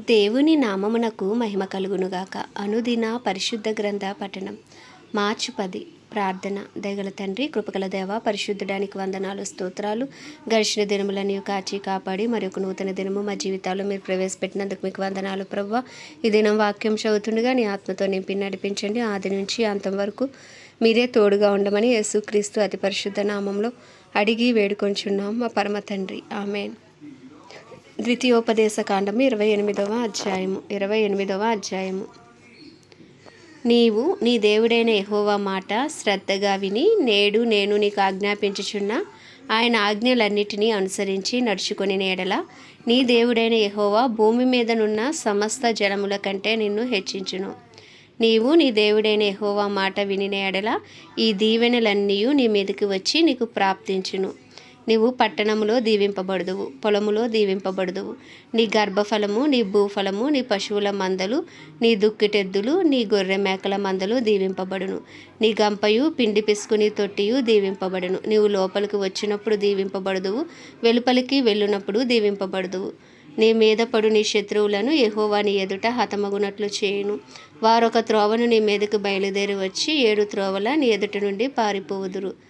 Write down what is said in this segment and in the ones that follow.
దేవుని నామమునకు మహిమ కలుగునుగాక. అనుదిన పరిశుద్ధ గ్రంథ పఠనం. మార్చి పది. ప్రార్థన. దయగల తండ్రి కృపగల దేవ పరిశుద్ధడానికి వందనాలు స్తోత్రాలు. గడిచిన దినములని కాచి కాపాడి మరి ఒక నూతన దినము మా జీవితాల్లో మీరు ప్రవేశపెట్టినందుకు మీకు వందనాలు ప్రవ్వ. ఈ దినం వాక్యం చదువుతుండగా నీ ఆత్మతో నింపి నడిపించండి. ఆది నుంచి అంతం వరకు మీరే తోడుగా ఉండమని యేసుక్రీస్తు అతి పరిశుద్ధ నామంలో అడిగి వేడుకొంచున్నాం. మా పరమ తండ్రి. ఆమెన్. ద్వితీయోపదేశ కాండము ఇరవై ఎనిమిదవ అధ్యాయము. ఇరవై ఎనిమిదవ అధ్యాయము. నీవు నీ దేవుడైన ఎహోవా మాట శ్రద్ధగా విని నేడు నేను నీకు ఆజ్ఞాపించుచున్న ఆయన ఆజ్ఞలన్నిటినీ అనుసరించి నడుచుకొని నేడల నీ దేవుడైన ఎహోవా భూమి మీదనున్న సమస్త జనముల కంటే నిన్ను హెచ్చించును. నీవు నీ దేవుడైన ఎహోవా మాట విని నేడల ఈ దీవెనలన్నీ నీ మీదకి వచ్చి నీకు ప్రాప్తించును. నీవు పట్టణములో దీవింపబడుదువు పొలములో దీవింపబడుదువు. నీ గర్భఫలము నీ భూఫలము నీ పశువుల మందలు నీ దుక్కిటెద్దులు నీ గొర్రె మేకల మందలు దీవింపబడును. నీ గంపయు పిండి పిసుకుని తొట్టియు దీవింపబడును. నీవు లోపలికి వచ్చినప్పుడు దీవింపబడుదువు వెలుపలికి వెళ్ళునప్పుడు దీవింపబడుదువు. నీ మీద పడు నీ శత్రువులను ఎహోవా నీ ఎదుట హతమగునట్లు చేయును. వారొక త్రోవను నీ మీదకు బయలుదేరి వచ్చి ఏడు త్రోవల నీ ఎదుట నుండి పారిపోవుదురు.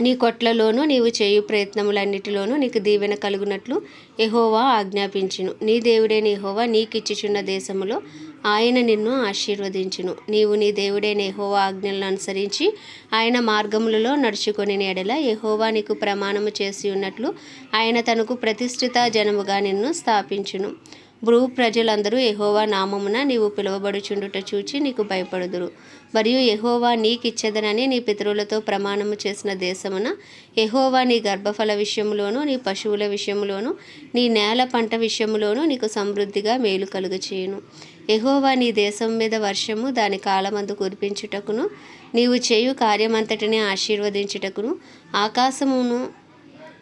నీ కొట్లలోనూ నీవు చేయు ప్రయత్నములన్నిటిలోనూ నీకు దీవెన కలుగునట్లు ఎహోవా ఆజ్ఞాపించును. నీ దేవుడైన ఎహోవా నీకిచ్చుచున్న దేశములో ఆయన నిన్ను ఆశీర్వదించును. నీవు నీ దేవుడైన ఎహోవా ఆజ్ఞలను అనుసరించి ఆయన మార్గములలో నడుచుకొని ఎడల ఎహోవా నీకు ప్రమాణము చేసి ఉన్నట్లు ఆయన తనకు ప్రతిష్ఠిత జనముగా నిన్ను స్థాపించును. భూ ప్రజలందరూ ఎహోవా నామమున నీవు పిలువబడుచుండుట చూచి నీకు భయపడుదురు. మరియు యెహోవా నీకిచ్చెదనని నీ పితరులతో ప్రమాణము చేసిన దేశమున యహోవా నీ గర్భఫల విషయంలోనూ నీ పశువుల విషయంలోనూ నీ నేల పంట విషయంలోనూ నీకు సమృద్ధిగా మేలు కలుగచేయును. ఎహోవా నీ దేశం మీద వర్షము దాని కాలమందు కురిపించుటకును నీవు చేయు కార్యమంతటిని ఆశీర్వదించుటకును ఆకాశమును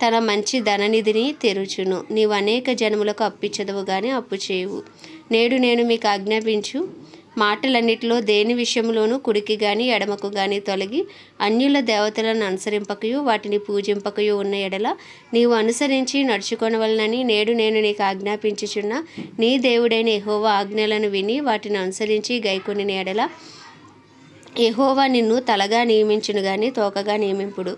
తన మంచి ధననిధిని తెరుచును. నీవు అనేక జనములకు అప్పిచ్చదవు కానీ అప్పు చేయవు నేడు నేను మీకు ఆజ్ఞాపించు మాటలన్నిటిలో దేని విషయంలోనూ కుడికి గాని ఎడమకు గాని తొలగి అన్యుల దేవతలను అనుసరింపకయు వాటిని పూజింపకయు ఉన్న ఎడల నీవు అనుసరించి నడుచుకొనవలనని నేడు నేను నీకు ఆజ్ఞాపించుచున్న నీ దేవుడైన ఎహోవా ఆజ్ఞలను విని వాటిని అనుసరించి గైకొని ఎడల ఎహోవా నిన్ను తలగా నియమించును గాని తోకగా నియమింపుడు.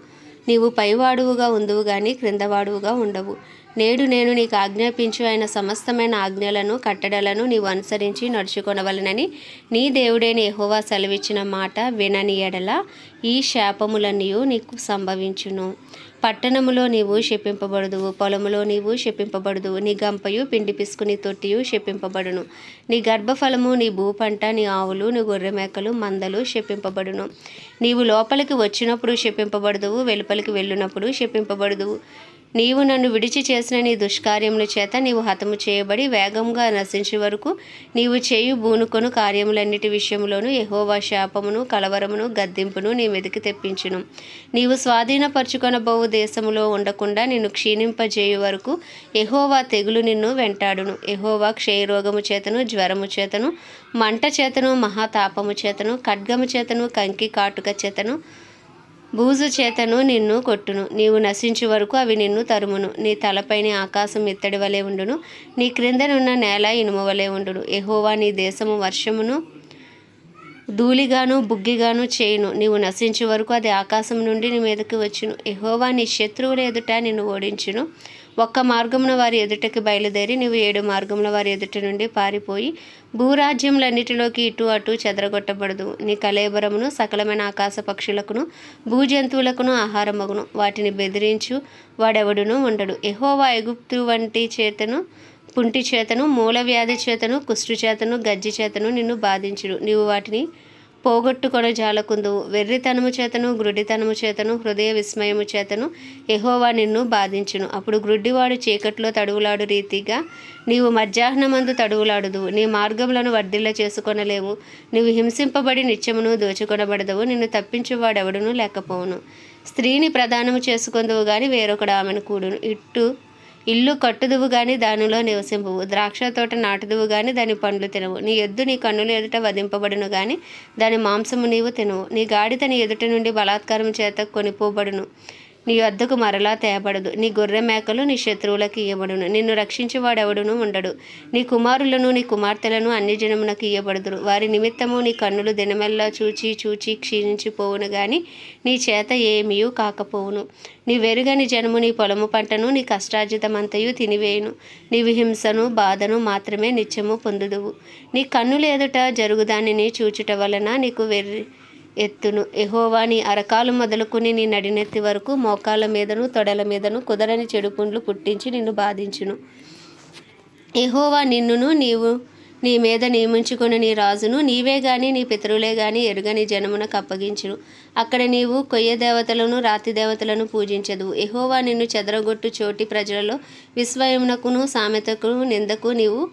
నీవు పైవాడువుగా ఉందువు గాని క్రిందవాడువుగా ఉండవు. నేడు నేను నీకు ఆజ్ఞాపించు ఆయన సమస్తమైన ఆజ్ఞలను కట్టడలను నీవు అనుసరించి నడుచుకొనవలనని నీ దేవుడైన ఎహోవా సెలవిచ్చిన మాట వినని ఎడల ఈ శాపములన్నీ నీకు సంభవించును. పట్టణములో నీవు శపింపబడదువు పొలములో నీవు శపింపబడదువు నీ గంపయు పిండి పిసుకుని తొట్టియు శపింపబడును. నీ గర్భఫలము నీ భూపంట నీ ఆవులు నీ గొర్రె మేకలు మందలు శపింపబడును. నీవు లోపలికి వచ్చినప్పుడు శపింపబడదువు వెలుపలికి వెళ్ళినప్పుడు శపింపబడదువు. నీవు నన్ను విడిచి చేసిన నీ దుష్కార్యముల చేత నీవు హతము చేయబడి వేగంగా నశించే వరకు నీవు చేయు బూనుకొను కార్యములన్నిటి విషయంలోనూ యహోవా శాపమును కలవరమును గద్దింపును నీ మీదకి తెప్పించును. నీవు స్వాధీనపరచుకొనబోవు దేశములో ఉండకుండా నిన్ను క్షీణింపజేయు వరకు యహోవా తెగులు నిన్ను వెంటాడును. యహోవా క్షయరోగము చేతను జ్వరము చేతను మంట చేతను మహాతాపము చేతను ఖడ్గము చేతను కంకి కాటుక చేతను బూజు చేతను నిన్ను కొట్టును. నీవు నశించు వరకు అవి నిన్ను తరుమును. నీ తలపైన ఆకాశం ఇత్తడి వలె ఉండును. నీ క్రిందనున్న నేల ఇనుము వలె ఉండును. ఎహోవా నీ దేశము వర్షమును ధూళిగాను బుగ్గిగాను చేయును. నీవు నశించే వరకు అది ఆకాశం నుండి నీ మీదకి వచ్చును. ఎహోవా నీ శత్రువుల ఎదుట నిన్ను ఓడించును. ఒక్క మార్గమున వారి ఎదుటకి బయలుదేరి నీవు ఏడు మార్గముల వారి ఎదుట నుండి పారిపోయి భూరాజ్యములన్నిటిలోకి ఇటు అటు చెదరగొట్టబడదు. నీ కలేబరమును సకలమైన ఆకాశ పక్షులకును భూజంతువులకును ఆహారమగును. వాటిని బెదిరించు వాడెవడును ఉండడు. ఎహోవా ఎగుప్తు వంటి చేతను పుంటి చేతను మూల వ్యాధి చేతను కుష్టు చేతను గజ్జి చేతను నిన్ను బాధించుడు. నీవు వాటిని పోగొట్టుకొన జాలకుందువు వెర్రితనము చేతను గ్రుడితనము చేతను హృదయ విస్మయము చేతను ఎహోవా నిన్ను బాధించును. అప్పుడు గ్రుడ్డివాడు చీకట్లో తడువులాడు రీతిగా నీవు మధ్యాహ్నమందు తడువులాడుదువు. నీ మార్గములను వర్ధిల్ల చేసుకొనలేవు. నీవు హింసింపబడి నిత్యమును దోచుకొనబడదవు. నిన్ను తప్పించువాడెవడును లేకపోవును. స్త్రీని ప్రదానము చేసుకొందువు గాని వేరొకడు ఆమెను కూడును. ఇట్టు ఇల్లు కట్టుదువు గాని దానిలో నివసింపువు ద్రాక్ష తోట నాటుదువు గాని దాని పండ్లు తినవు. నీ ఎద్దు నీ కన్నుల ఎదుట వధింపబడును గాని దాని మాంసము నీవు తినవు. నీ గాడిద నీ ఎదుట నుండి బలాత్కారం చేత కొనిపోబడును. నీ వద్దకు మరలా తేబడదు. నీ గొర్రె మేకలు నీ శత్రువులకు ఇయ్యబడును. నిన్ను రక్షించేవాడెవడును ఉండడు. నీ కుమారులను నీ కుమార్తెలను అన్ని జనమునకు ఇయ్యబడుదురు. వారి నిమిత్తము నీ కన్నులు దినమెల్లా చూచి చూచి క్షీణించిపోవును గాని నీ చేత ఏమీయూ కాకపోవును. నీ వెరుగని జనము నీ పొలము పంటను నీ కష్టార్జితమంతయు తినివేయును. నీవు హింసను బాధను మాత్రమే నిత్యము పొందుదువు. నీ కన్నులేదుట జరుగుదానిని చూచుట వలన నీకు వెర్రి ఎత్తును. ఎహోవా నీ అరకాలు మొదలుకుని నీ నడినెత్తి వరకు మోకాళ్ళ మీదను తొడల మీదను కుదరని చెడు పుండ్లు పుట్టించి నిన్ను బాధించును. ఎహోవా నిన్నును నీవు నీ మీద నియమించుకున్న నీ రాజును నీవే గాని నీ పితరులే గాని ఎరుగని జనమునకు అప్పగించును. అక్కడ నీవు కొయ్య దేవతలను రాతి దేవతలను పూజించదు. ఎహోవా నిన్ను చెదరగొట్టు చోటి ప్రజలలో విస్మయమునకును సామెతకును నిందకు నీవు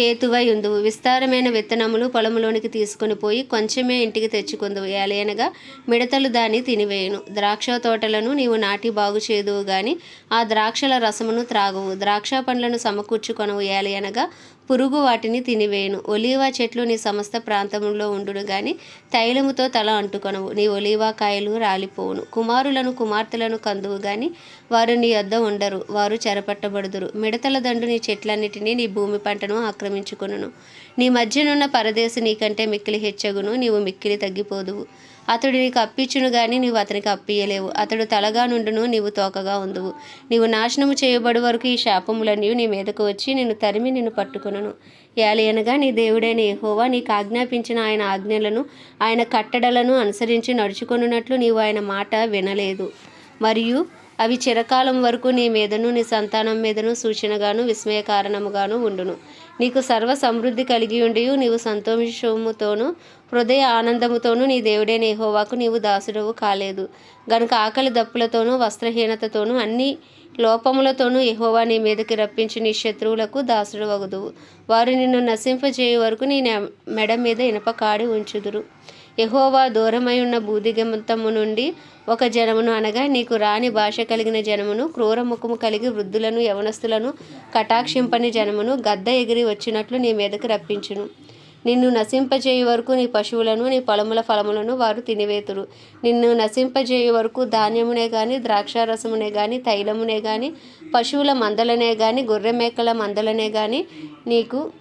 హేతువై ఉందువు. విస్తారమైన విత్తనములు పొలములోనికి తీసుకుని పోయి కొంచెమే ఇంటికి తెచ్చుకుందువు. ఏలయనగా మిడతలు దాన్ని తినివేయును. ద్రాక్ష తోటలను నీవు నాటి బాగు చేదువు గాని ఆ ద్రాక్షల రసమును త్రాగవు. ద్రాక్ష పండ్లను సమకూర్చుకొనవు. ఏలయనగా పురుగు వాటిని తినివేయును. ఒలీవా చెట్లు నీ సమస్త ప్రాంతంలో ఉండును గాని తైలముతో తల అంటుకొనవు. నీ ఒలీవా కాయలు రాలిపోవును. కుమారులను కుమార్తెలను కందువు గాని వారు నీ వద్ద ఉండరు. వారు చెరపట్టబడుదురు. మిడతల దండు నీ చెట్లన్నిటినీ నీ భూమి పంటను ఆక్రమించుకొనును. నీ మధ్యనున్న పరదేశి నీకంటే మిక్కిలి హెచ్చగును. నీవు మిక్కిలి తగ్గిపోదువు. అతడు నీకు అప్పించును గాని నీవు అతనికి అప్పియలేవు అతడు తలగా నుండును నీవు తోకగా ఉందువు. నీవు నాశనము చేయబడు వరకు ఈ శాపములన్నీ నీ మీదకు వచ్చి నిన్ను తరిమి నిన్ను పట్టుకును ఏలయనగా నీ దేవుడైన యెహోవా నీకు ఆజ్ఞాపించిన ఆయన ఆజ్ఞలను ఆయన కట్టడలను అనుసరించి నడుచుకొనున్నట్లు నీవు ఆయన మాట వినలేదు. మరియు అవి చిరకాలం వరకు నీ మీదను నీ సంతానం మీదను సూచనగాను విస్మయ కారణముగాను ఉండును. నీకు సర్వ సమృద్ధి కలిగి ఉండి నీవు సంతోషముతోను హృదయ ఆనందముతోనూ నీ దేవుడైన యెహోవాకు నీవు దాసుడవు కాలేదు. గనుక ఆకలి దప్పులతోనూ వస్త్రహీనతతోనూ అన్ని లోపములతోనూ యెహోవా నీ మీదకి రప్పించి నీ శత్రువులకు దాసుడు వగుదువు వారు నిన్ను నశింపజేయు వరకు నీ మెడ మీద ఇనప కాడి ఉంచుదురు. యహోవా దూరమై ఉన్న బూదిగమంతము నుండి ఒక జనమును అనగా నీకు రాని భాష కలిగిన జనమును క్రూర ముఖము కలిగి వృద్ధులను యవనస్తులను కటాక్షింపని జనమును గద్ద ఎగిరి వచ్చినట్లు నీ మీదకి రప్పించును. నిన్ను నశింపజేయు వరకు నీ పశువులను నీ పొలముల ఫలములను వారు తినివేతురు. నిన్ను నశింపజేయు వరకు ధాన్యమునే గాని ద్రాక్షారసమునే గాని తైలమునే గాని పశువుల మందలనే గాని గొర్రె మేకల మందలనే గాని నీకు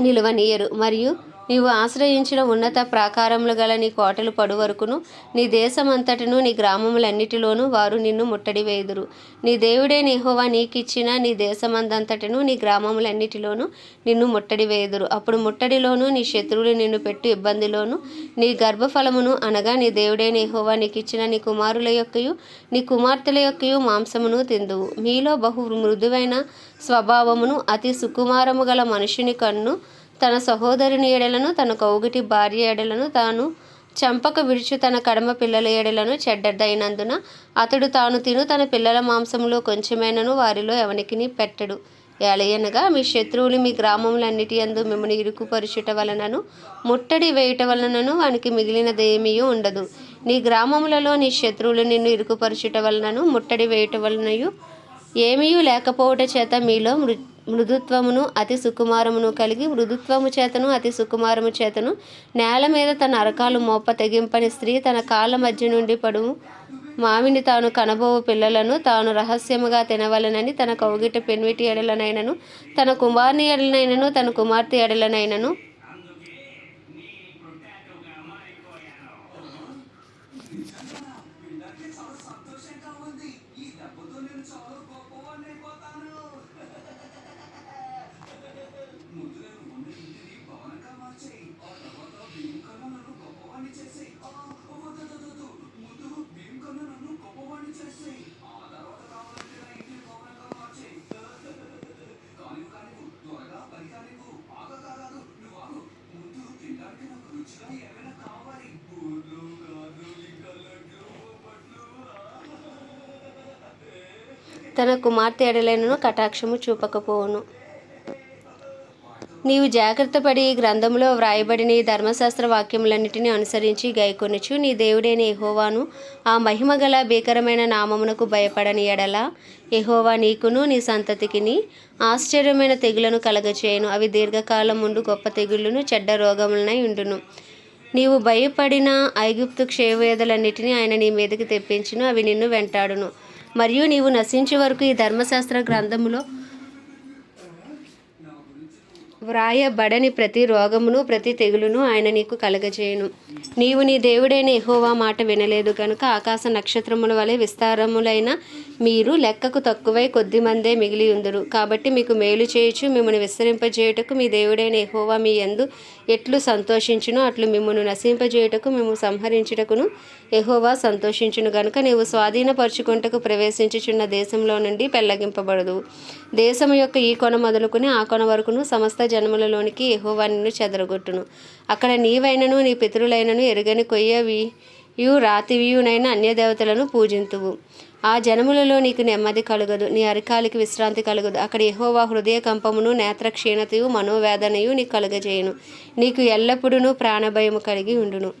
నిలువనీయరు. మరియు నీవు ఆశ్రయించిన ఉన్నత ప్రాకారములు గల నీ కోటలు పడు వరకును నీ దేశమంతటను నీ గ్రామములన్నిటిలోనూ వారు నిన్ను ముట్టడి వేయుదురు నీ దేవుడే నీహోవా నీకిచ్చిన నీ దేశమందంతటను నీ గ్రామములన్నిటిలోనూ నిన్ను ముట్టడి వేయుదురు అప్పుడు ముట్టడిలోను నీ శత్రువులు నిన్ను పెట్టు ఇబ్బందిలోను నీ గర్భఫలమును అనగా నీ దేవుడే నీహోవా నీకిచ్చిన నీ కుమారుల యొక్కయు నీ కుమార్తెల యొక్కయు మాంసమును తిందువు. మీలో బహు మృదువైన స్వభావమును అతి సుకుమారము గల మనుషుని కన్ను తన సహోదరుని ఎడలను తన కౌగిటి భార్య ఎడలను తాను చంపక విడుచు తన కడమ పిల్లల ఏడలను చెడ్డదైనందున అతడు తాను తిను తన పిల్లల మాంసంలో కొంచెమైనను వారిలో ఎవనికిని పెట్టడు. ఏలయనగా మీ శత్రువులు మీ గ్రామములన్నిటి అందు మిమ్మల్ని ఇరుకుపరుచుట వలనను ముట్టడి వేయుట వలనను వానికి మిగిలినదేమీ ఉండదు. నీ గ్రామములలో నీ శత్రువులు నిన్ను ఇరుకుపరుచుట వలనను ముట్టడి వేయుట వలనయు ఏమీ లేకపోవట చేత మీలో మృ మృదుత్వమును అతి సుకుమారమును కలిగి మృదుత్వము చేతను అతి సుకుమారము చేతను. నేల మీద తన అరకాలు మోప తెగింపని స్త్రీ తన కాళ్ళ మధ్య నుండి పడు. మామిని తాను కనబోవు పిల్లలను తాను రహస్యముగా తినవలనని తన కౌగిట పెన్విటి ఎడలనైనను తన కుమార్ని ఎడలనైనను తన కుమార్తె ఎడలనైనను. తన కుమార్తె ఎడలైనను కటాక్షము చూపకపోవును. నీవు జాగ్రత్తపడి పడి గ్రంథంలో వ్రాయబడిన ధర్మశాస్త్ర వాక్యములన్నిటిని అనుసరించి గైకొనుచు. నీ దేవుడైన ఎహోవాను ఆ మహిమగల భీకరమైన నామమునకు భయపడని ఎడల ఎహోవా నీకును నీ సంతతికిని ఆశ్చర్యమైన తెగులను కలగచేయను. అవి దీర్ఘకాలం ముందు గొప్ప తెగుళ్ళను చెడ్డ రోగములనై ఉండును. నీవు భయపడిన ఐగుప్తు క్షయవేదలన్నిటినీ ఆయన నీ మీదకి తెప్పించును అవి నిన్ను వెంటాడును. మరియు నీవు నశించే వరకు ఈ ధర్మశాస్త్ర గ్రంథములో వ్రాయబడని ప్రతి రోగమును ప్రతి తెగులును ఆయన నీకు కలగజేయును. నీవు నీ దేవుడైన ఎహోవా మాట వినలేదు కనుక ఆకాశ నక్షత్రముల వలె విస్తారములైన మీరు లెక్కకు తక్కువై కొద్ది మందే మిగిలి ఉందరు. కాబట్టి మీకు మేలు చేయొచ్చు మిమ్మల్ని విస్తరింపజేయుటకు మీ దేవుడైన ఎహోవా మీ ఎందు ఎట్లు సంతోషించునో అట్లు మిమ్మల్ని నశింపజేయుటకు మేము సంహరించుటకును ఎహోవా సంతోషించును గనుక నీవు స్వాధీనపరుచుకుంటకు ప్రవేశించుచున్న దేశంలో నుండి పెళ్ళగింపబడదు దేశం యొక్క ఈ కొన మొదలుకుని ఆ కొన వరకును సమస్త జన్మలలోనికి యహోవా నిన్ను చెదరగొట్టును. అక్కడ నీవైనను నీ పితరులైనను ఎరుగని కొయ్యవియు రాతివియునైన అన్యదేవతలను పూజింతువు. ఆ జనములలో నీకు నెమ్మది కలుగదు నీ అరికాలికి విశ్రాంతి కలుగదు. అక్కడ యెహోవా హృదయ కంపమును నేత్ర క్షీణతయు మనోవేదనయు నీకు కలుగజేయును. నీకు ఎల్లప్పుడూ ప్రాణభయము కలిగి ఉండును.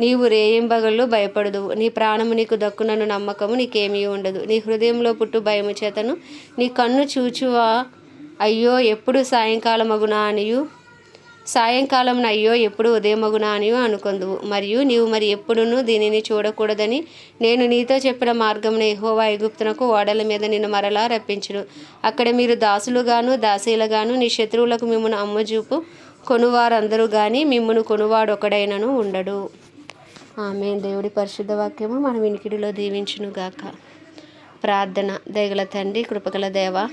నీవు రేయింబగళ్ళు భయపడదు నీ ప్రాణము నీకు దక్కునను నమ్మకము నీకేమీ ఉండదు. నీ హృదయంలో పుట్టు భయము చేతను నీ కన్ను చూచువా అయ్యో ఎప్పుడు సాయంకాలమగునా అనియు? సాయంకాలం అయ్యో ఎప్పుడు ఉదయమగునా అనియు అనుకొందువు. మరియు నీవు మరి ఎప్పుడునూ దీనిని చూడకూడదని నేను నీతో చెప్పిన మార్గమున ఎహోవా ఎగుప్తునకు ఓడల మీద నిన్ను మరలా రప్పించును. అక్కడ మీరు దాసులుగాను దాసీలుగాను నీ శత్రువులకు మిమ్మను అమ్మజూపు కొనువారందరూ కాని మిమ్మను కొనువాడు ఒకడైనను ఉండడు. ఆమె దేవుడి పరిశుద్ధ వాక్యము మన వినికిడిలో దీవించునుగాక. ప్రార్థన దయగల తండ్రి కృపగల దేవ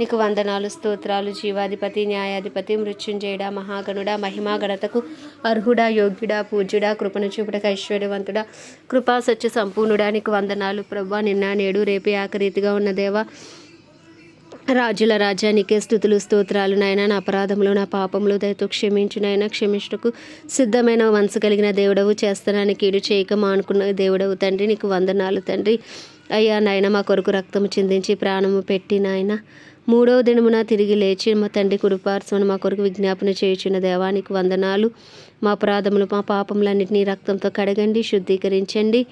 నీకు వందనాలు స్తోత్రాలు జీవాధిపతి న్యాయాధిపతి మృత్యుంజయుడా మహాగణుడా మహిమా గణతకు అర్హుడా యోగ్యుడా పూజ్యుడా కృపను చూపుటకు ఐశ్వర్యవంతుడా. కృపా సత్య సంపూర్ణుడా నీకు వందనాలు ప్రభా. నిన్న నేడు రేపే ఆఖరీతిగా ఉన్న దేవా రాజుల రాజ్యానికే స్థుతులు స్తోత్రాలు నాయన. నా అపరాధములు నా పాపములు దయతో క్షమించు నాయన. క్షమించుటకు సిద్ధమైన మనసు కలిగిన దేవుడవు చేస్తానని కీడు చేయక మానుకున్న దేవుడవు తండ్రి. నీకు వందనాలు తండ్రి. అయ్యా నాయన మా కొరకు రక్తము చిందించి ప్రాణము పెట్టి నాయన. మూడవ దినమున తిరిగి లేచి మా తండ్రి కుడిపార్శ్వను మా కొరకు విజ్ఞాపన చేయుచున్న దేవానికి వందనాలు. మా అపరాధములు మా పాపములన్నింటినీ రక్తంతో కడగండి శుద్ధీకరించండి.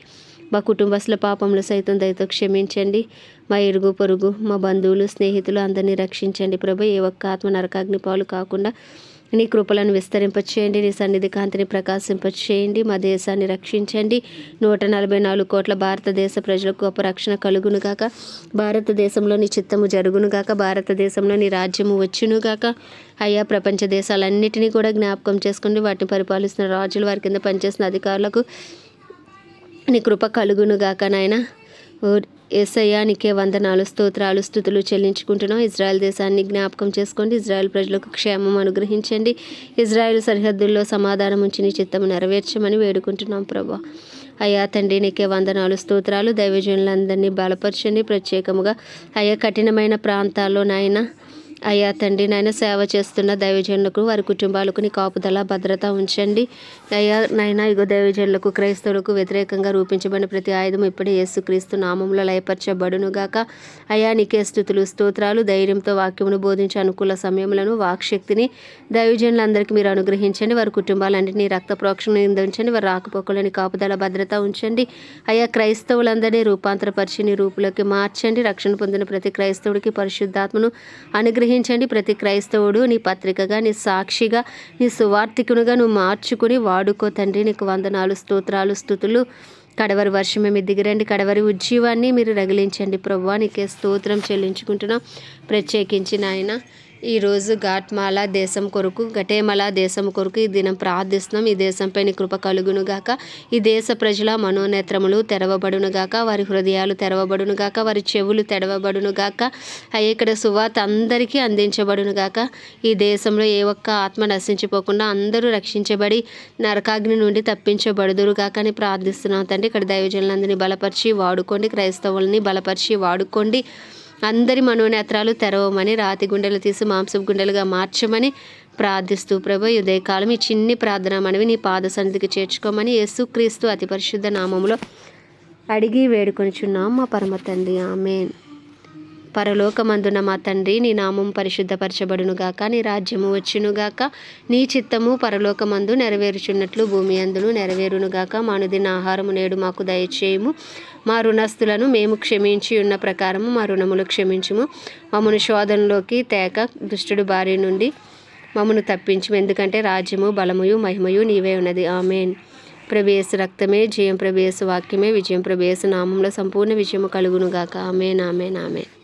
మా కుటుంబస్తుల పాపములు సైతం దయతో క్షమించండి. మా ఇరుగు పొరుగు మా బంధువులు స్నేహితులు అందరినీ రక్షించండి. ప్రభు ఏ ఒక్క ఆత్మ నరకాగ్ని పాలు కాకుండా నీ కృపలను విస్తరింపచేయండి. నీ సన్నిధి కాంతిని ప్రకాశింపచేయండి. మా దేశాన్ని రక్షించండి. నూట నలభై నాలుగు కోట్ల భారతదేశ ప్రజలకు గొప్ప రక్షణ కలుగునుగాక భారతదేశంలో నీ చిత్తము జరుగునుగాక భారతదేశంలో నీ రాజ్యము వచ్చును గాక. అయ్యా ప్రపంచ దేశాలన్నిటినీ కూడా జ్ఞాపకం చేసుకుని వాటిని పరిపాలిస్తున్న రాజులు వారి కింద పనిచేస్తున్న అధికారులకు నీ కృప కలుగును గాక నాయన. ఎస్ఐయానికే వందనాలు స్తోత్రాలు స్థుతులు చెల్లించుకుంటున్నాం. ఇజ్రాయెల్ దేశాన్ని జ్ఞాపకం చేసుకోండి. ఇజ్రాయెల్ ప్రజలకు క్షేమం అనుగ్రహించండి. ఇజ్రాయెల్ సరిహద్దుల్లో సమాధానం ఉంచి నీ నెరవేర్చమని వేడుకుంటున్నాం ప్రభా. అయ్యా తండ్రి నీకే వందనాలు స్తోత్రాలు. దైవజనులందరినీ బలపరచండి. ప్రత్యేకముగా అయ్యా కఠినమైన ప్రాంతాల్లో నాయన అయ్యా తండ్రి నాయన సేవ చేస్తున్న దైవజనులకు వారి కుటుంబాలకు నీ కాపుదల భద్రత ఉంచండి. అయ్యా నాయన ఇగో దైవజనులకు క్రైస్తవులకు వ్యతిరేకంగా రూపించబడిన ప్రతి ఆయుధం ఇప్పుడే యేసుక్రీస్తు నామంలో లయపరచబడునుగాక. అయ్యా నీకే స్థుతులు స్తోత్రాలు ధైర్యంతో వాక్యమును బోధించే అనుకూల సమయములను వాక్శక్తిని దైవజనులందరికీ మీరు అనుగ్రహించండి. వారి కుటుంబాలన్నింటినీ రక్త ప్రోక్షణ ఉంచండి. వారి రాకపోకలని కాపుదల భద్రత ఉంచండి. అయ్యా క్రైస్తవులందరినీ రూపాంతరపరిచి నీ రూపులోకి మార్చండి. రక్షణ పొందిన ప్రతి క్రైస్తవుడికి పరిశుద్ధాత్మను అనుగ్రహించండి. ప్రతి క్రైస్తవుడు నీ పత్రికగా నీ సాక్షిగా నీ సువార్థికునిగా నువ్వు మార్చుకుని వాడుకో తండ్రి. నీకు వందనాలు స్తోత్రాలు స్థుతులు. కడవరి వర్షమే మీ దిగిరండి. కడవరి ఉజ్జీవాన్ని మీరు రగిలించండి. ప్రభా నీకే స్తోత్రం చెల్లించుకుంటున్నాం. ప్రత్యేకించి నాయన ఈరోజు ఘాట్మాల దేశం కొరకు గటేమల దేశం కొరకు ఈ దినం ప్రార్థిస్తున్నాం. ఈ దేశంపై నీ కృప కలుగునుగాక ఈ దేశ ప్రజల మనోనేత్రములు తెరవబడునుగాక వారి హృదయాలు తెరవబడునుగాక వారి చెవులు తెరవబడునుగాక అయ్యా ఇక్కడ సువార్త అందరికీ అందించబడునుగాక ఈ దేశంలో ఏ ఒక్క ఆత్మ నశించిపోకుండా అందరూ రక్షించబడి నరకాగ్ని నుండి తప్పించబడుదురుగాక అని ప్రార్థిస్తున్నాం తండ్రి. ఇక్కడ దైవజనులందరినీ బలపరిచి వాడుకోండి. క్రైస్తవుల్ని బలపరిచి వాడుకోండి. అందరి మనోనేత్రాలు తెరవమని రాతి గుండెలు తీసి మాంసపు గుండెలుగా మార్చమని ప్రార్థిస్తూ ప్రభు ఉదయకాలం ఈ చిన్ని ప్రార్థన మనవి నీ పాద సన్నిధికి చేర్చుకోమని యేసుక్రీస్తు అతి పరిశుద్ధ నామంలో అడిగి వేడుకొనిచున్నాం మా పరమ తండ్రి. ఆమెన్. పరలోకమందున మా తండ్రి నీ నామం పరిశుద్ధపరచబడునుగాక నీ రాజ్యము వచ్చునుగాక నీ చిత్తము పరలోకమందు నెరవేరుచున్నట్లు భూమి అందును నెరవేరునుగాక మానుదిన ఆహారము నేడు మాకు దయచేయము. మా రుణస్థులను మేము క్షమించి ఉన్న ప్రకారము మా రుణములు క్షమించుము. మమ్మను శోధనలోకి తేక దుష్టుడు భార్య నుండి మమ్మను తప్పించు ఎందుకంటే రాజ్యము బలముయు మహిమయు నీవే ఉన్నది. ఆమెన్. ప్రవేశ రక్తమే జయం ప్రవేశ వాక్యమే విజయం ప్రవేశ నామంలో సంపూర్ణ విజయము కలుగునుగాక ఆమెన్ ఆమెన్ ఆమెన్.